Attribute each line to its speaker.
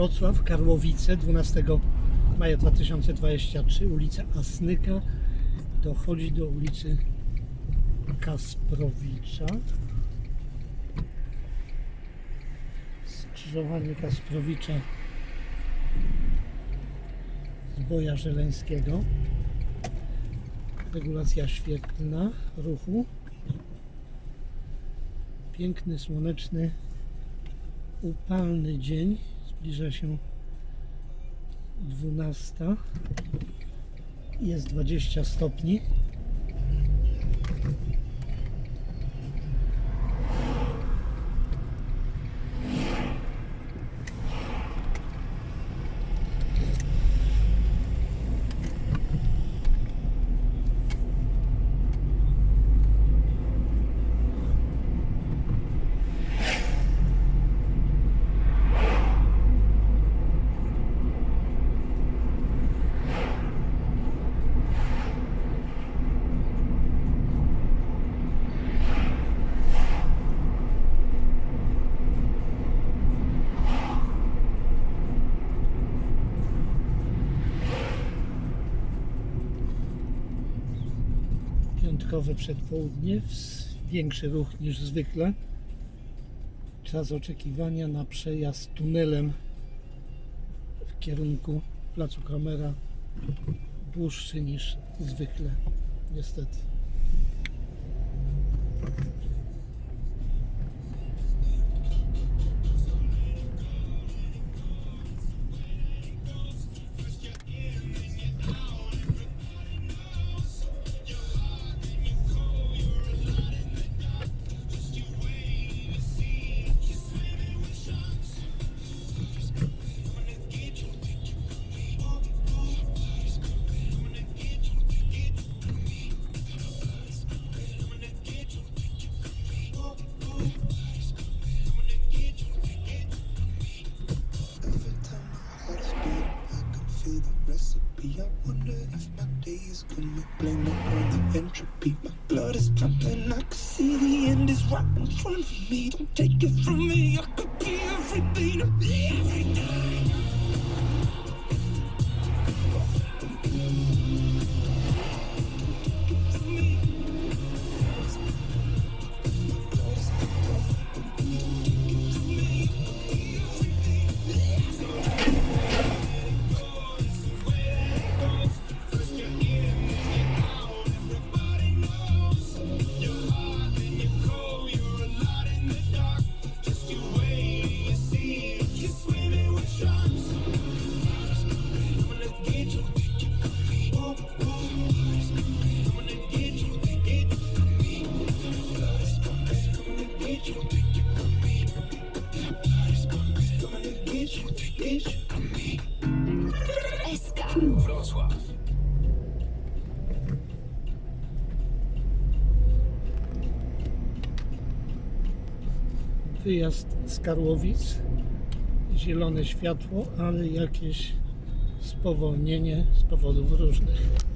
Speaker 1: Wrocław, Karłowice, 12 maja 2023, ulica Asnyka. Dochodzi do ulicy Kasprowicza. Skrzyżowanie Kasprowicza z Boja Żeleńskiego. Regulacja świetlna ruchu. Piękny, słoneczny, upalny dzień. Zbliża się 12. Jest 20 stopni. Piątkowe przedpołudnie, większy ruch niż zwykle. Czas oczekiwania na przejazd tunelem w kierunku Placu Kromera dłuższy niż zwykle, niestety.
Speaker 2: I the recipe. I wonder if my day is gonna blame it on the entropy. My blood is pumping, I can see the end is right in front of me. Don't take it from me, I could be everything be everything.
Speaker 3: Wrocław.
Speaker 1: Wyjazd z Karłowic, zielone światło, ale jakieś spowolnienie z powodów różnych.